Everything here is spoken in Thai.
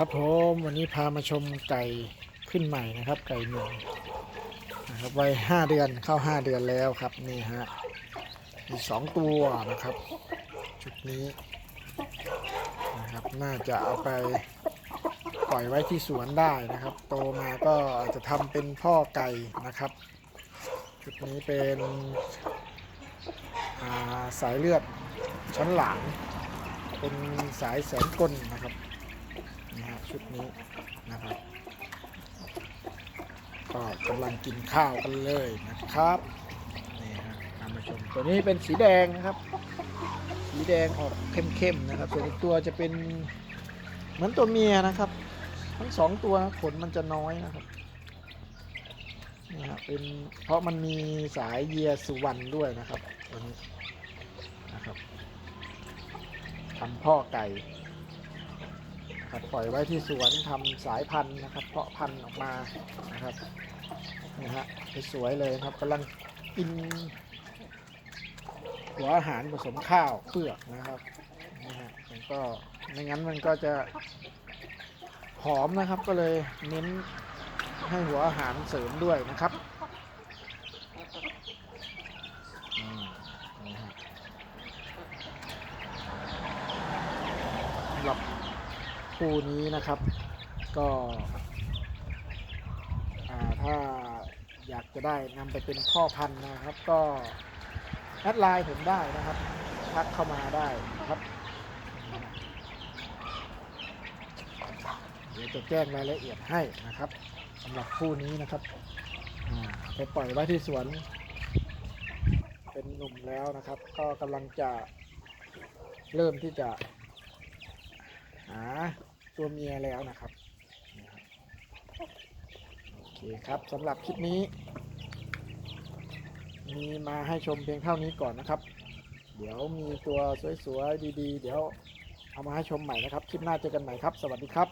ครับผมวันนี้พามาชมไก่ขึ้นใหม่นะครับ ไก่หนึ่งนะครับวัยห้าเดือนเข้าห้าเดือนแล้วครับนี่ฮะมีสองตัวนะครับ ชุดนี้นะครับน่าจะเอาไปปล่อยไว้ที่สวนได้นะครับ โตมาก็จะทำเป็นพ่อไก่นะครับ ชุดนี้เป็นาสายเลือดชั้นหลังเป็นสายแสนกลนะครับ นะฮะชุดนี้นะครับก็กำลังกินข้าวกันเลยนะครับนี่ฮะตามมาชมตัวนี้เป็นสีแดงนะครับ สีแดงออกเข้มๆนะครับ ส่วนอีกตัวจะเป็นเหมือนตัวเมียนะครับ ทั้งสองตัวนะขนมันจะน้อยนะครับนี่ฮะเป็นเพราะมันมีสายเยียสุวรรณด้วยนะครับตัวนี้นะครับทำพ่อไก่ ครับปล่อยไว้ที่สวนทำสายพันธุ์นะครับ เพาะพันธุ์ออกมานะครับนี่ฮะสวยเลยครับกำลังกินหัวอาหารผสมข้าวเปลือกนะครับนี่ฮะมันก็ไม่งั้นมันก็จะหอมนะครับก็เลยเน้นให้หัวอาหารเสริมด้วยนะครับสำหรับ คู่นี้นะครับ ก็ถ้าอยากจะได้นำไปเป็นพ่อพันธุ์นะครับ ก็แอดไลน์ผมได้นะครับทักเข้ามาได้นะครับเดี๋ยวจะแจ้งรายละเอียดให้นะครับสำหรับคู่นี้นะครับไปปล่อยไว้ที่สวน เป็นหนุ่มแล้วนะครับ ก็กำลังจะเริ่มที่จะหา ตัวเมียแล้วนะครับนี่ครับโอเคครับสำหรับคลิปนี้ มีมาให้ชมเพียงเท่านี้ก่อนนะครับ เดี๋ยวมีตัวสวยๆดีๆ เดี๋ยวเอามาให้ชมใหม่นะครับ คลิปหน้าเจอกันใหม่ครับ สวัสดีครับ